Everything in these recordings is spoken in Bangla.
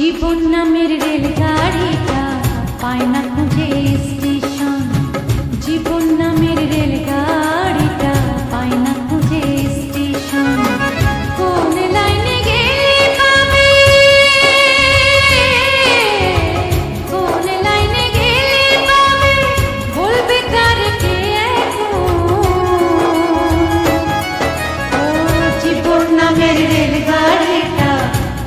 জীবন নামের রেলগাড়িটা পায় না খুঁজে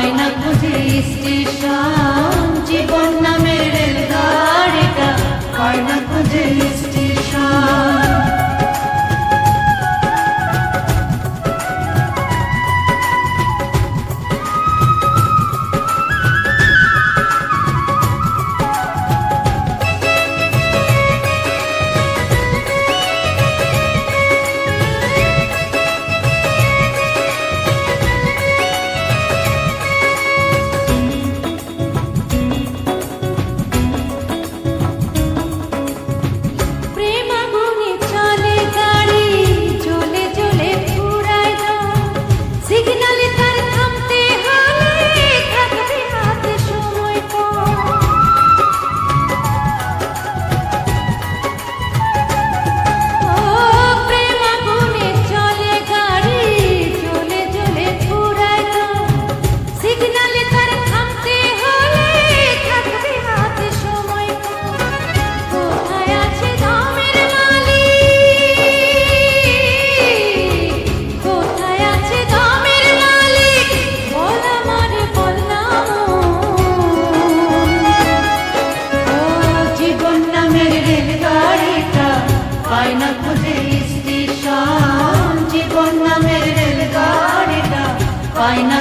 হয় না খুঁজে স্টেশন